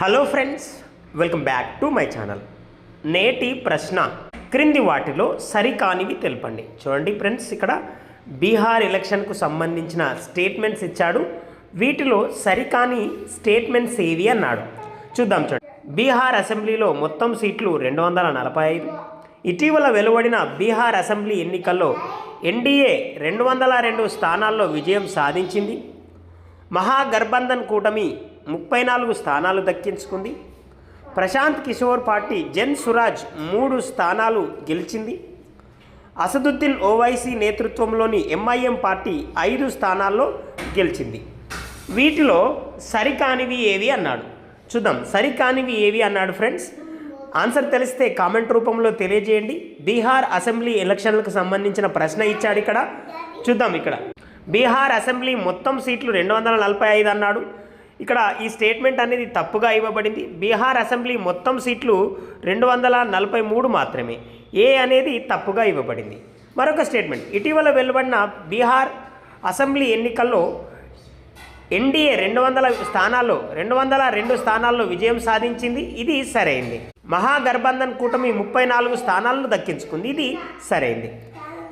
Hello friends welcome back to my channel నేటి ప్రశ్న. క్రింది వాటిలో సరికానివి తెలపండి. చూడండి ఫ్రెండ్స్ ఇక్కడ బీహార్ ఎలక్షన్కు సంబంధించిన స్టేట్మెంట్స్ ఇచ్చాడు. వీటిలో సరికాని స్టేట్మెంట్స్ ఏవి అన్నాడు. చూద్దాం చూడండి. బీహార్ అసెంబ్లీలో మొత్తం సీట్లు రెండు వందల నలభై ఐదు. ఇటీవల వెలువడిన బీహార్ అసెంబ్లీ ఎన్నికల్లో ఎన్డీఏ రెండు వందల రెండు స్థానాల్లో విజయం సాధించింది. మహాగర్బంధన్ కూటమి ముప్పై నాలుగు స్థానాలు దక్కించుకుంది. ప్రశాంత్ కిషోర్ పార్టీ జెన్ సురాజ్ మూడు స్థానాలు గెలిచింది. అసదుద్దీన్ ఓవైసీ నేతృత్వంలోని ఎంఐఎం పార్టీ ఐదు స్థానాల్లో గెలిచింది. వీటిలో సరికానివి ఏవి అన్నాడు. చూద్దాం సరికానివి ఏవి అన్నాడు ఫ్రెండ్స్? ఆన్సర్ తెలిస్తే కామెంట్ రూపంలో తెలియజేయండి. బీహార్ అసెంబ్లీ ఎలక్షన్లకు సంబంధించిన ప్రశ్న ఇచ్చాడు ఇక్కడ. చూద్దాం ఇక్కడ. బీహార్ అసెంబ్లీ మొత్తం సీట్లు రెండు వందల నలభై ఐదు అన్నాడు. ఇక్కడ ఈ స్టేట్మెంట్ అనేది తప్పుగా ఇవ్వబడింది. బీహార్ అసెంబ్లీ మొత్తం సీట్లు రెండు వందల నలభై మూడు మాత్రమే. ఏ అనేది తప్పుగా ఇవ్వబడింది. మరొక స్టేట్మెంట్. ఇటీవల వెలువడిన బీహార్ అసెంబ్లీ ఎన్నికల్లో ఎన్డీఏ రెండు వందల స్థానాల్లో రెండు వందల రెండు స్థానాల్లో విజయం సాధించింది. ఇది సరైంది. మహాగర్బంధన్ కూటమి ముప్పై నాలుగు స్థానాలను దక్కించుకుంది. ఇది సరైంది.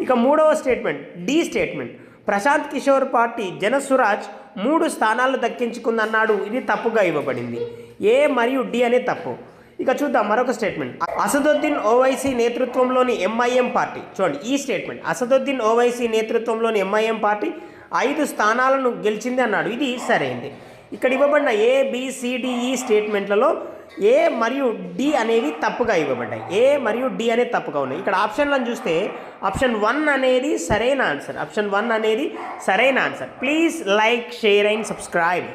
ఇక మూడవ statement. D statement. Prashant Kishor party Jan Suraaj మూడు స్థానాలు దక్కించుకుందన్నాడు. ఇది తప్పుగా ఇవ్వబడింది. ఏ మరియు డి అనే తప్పు. ఇక చూద్దాం మరొక స్టేట్మెంట్. అసదుద్దీన్ ఓవైసీ నేతృత్వంలోని ఎంఐఎం పార్టీ. చూడండి ఈ స్టేట్మెంట్. అసదుద్దీన్ ఓవైసీ నేతృత్వంలోని ఎంఐఎం పార్టీ ఐదు స్థానాలను గెలిచింది అన్నాడు. ఇది సరైంది. ఇక్కడ ఇవ్వబడిన ఏ బిసిడిఈ స్టేట్మెంట్లలో ఏ మరియు డి అనేవి తప్పుగా ఇవ్వబడ్డాయి. ఏ మరియు డి అనేది తప్పుగా ఉన్నాయి. ఇక్కడ ఆప్షన్లను చూస్తే ఆప్షన్ వన్ అనేది సరైన ఆన్సర్. ఆప్షన్ వన్ అనేది సరైన answer. Please like share and subscribe.